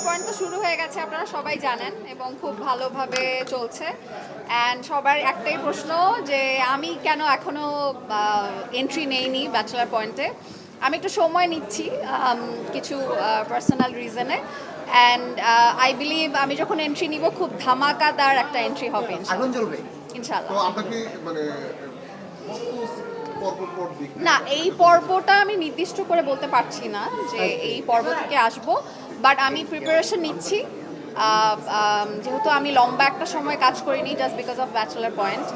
Bachelor point তো শুরু হয়ে গেছে আপনারা সবাই জানেন এবং খুব ভালোভাবে চলছে। অ্যান্ড সবার একটাই প্রশ্ন যে আমি কেন এখনও এন্ট্রি নেইনি ব্যাচেলার পয়েন্টে আমি একটু সময় নিচ্ছি কিছু পার্সোনাল রিজনে অ্যান্ড আই বিলিভ আমি যখন এন্ট্রি নিব খুব ধামাকাদার একটা এন্ট্রি হবে ইনশাল্লাহ না এই পর্বটা আমি নির্দিষ্ট করে বলতে পারছি না যে এই পর্ব থেকে আসব বাট আমি প্রিপারেশন নিচ্ছি। যেহেতু আমি লম্বা একটা সময় কাজ করিনি just because of bachelor point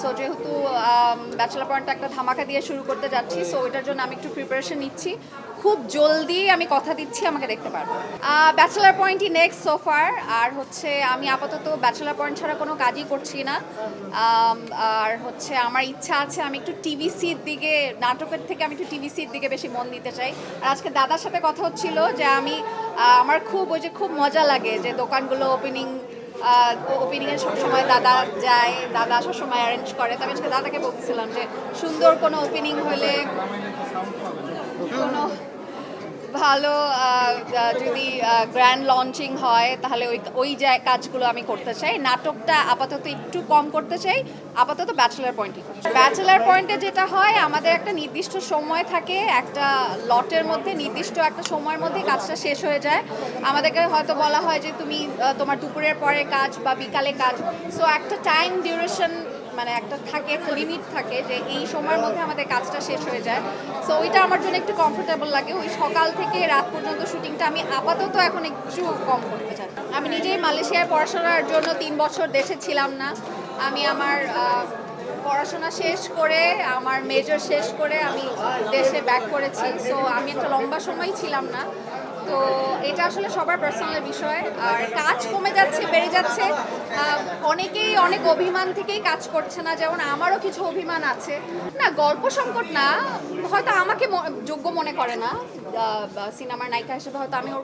so যেহেতু ব্যাচেলার পয়েন্টটা একটা ধামাকা দিয়ে শুরু করতে যাচ্ছি সো ওইটার জন্য আমি একটু প্রিপারেশন নিচ্ছি। খুব জলদি আমি কথা দিচ্ছি, আমাকে দেখতে পারব। ব্যাচেলার পয়েন্টই নেক্সট সোফার আর হচ্ছে আমি আপাতত ব্যাচেলার পয়েন্ট ছাড়া কোনো কাজই করছি না। আর হচ্ছে আমার ইচ্ছা আছে আমি একটু টিভিসির দিকে, নাটকের থেকে আমি একটু টিভিসির দিকে বেশি মন দিতে চাই। আর আজকে দাদার সাথে কথা হচ্ছিল যে আমি আমার খুব ওই যে খুব মজা লাগে যে দোকানগুলো ওপেনিং ওপেনিংয়ে সবসময় দাদা যায়, দাদা সবসময় অ্যারেঞ্জ করে। তবে আজকে দাদাকে বলতেছিলাম যে, সুন্দর কোনো ওপেনিং হলে কোনো ভালো যদি গ্র্যান্ড লঞ্চিং হয়, তাহলে ওই ওই যে, কাজগুলো আমি করতে চাই। নাটকটা আপাতত একটু কম করতে চাই, আপাতত ব্যাচেলার পয়েন্টই ব্যাচেলার পয়েন্টে যেটা হয়, আমাদের একটা নির্দিষ্ট সময় থাকে, একটা লটের মধ্যে, নির্দিষ্ট একটা সময়ের মধ্যে কাজটা শেষ হয়ে যায়। আমাদেরকে হয়তো বলা হয় যে, তুমি তোমার দুপুরের পরে কাজ বা বিকালে কাজ। সো একটা টাইম ডিউরেশন মানে একটা থাকে লিমিট থাকে যে এই সময়ের মধ্যে আমাদের কাজটা শেষ হয়ে যায়। সো ওইটা আমার জন্য একটু কমফোর্টেবল লাগে। ওই সকাল থেকে রাত পর্যন্ত শুটিংটা আমি আপাতত এখন একটু কম করতে চাই। আমি নিজেই মালয়েশিয়ায় পড়াশোনার জন্য তিন বছর দেশে ছিলাম না। আমি আমার পড়াশোনা শেষ করে, আমার মেজর শেষ করে আমি দেশে ব্যাক করেছি। সো আমি একটা লম্বা সময় ছিলাম না। তো, এটা আসলে সবার পার্সোনাল বিষয়। আর কাজ কমে যাচ্ছে, বেড়ে যাচ্ছে। অনেকেই অনেক অভিমান থেকেই কাজ করছে না, যেমন আমারও কিছু অভিমান আছে। না, গল্প সংকট না, হয়তো আমাকে যোগ্য মনে করে না। সিনেমার নায়িকা হিসেবে হয়তো আমি ওর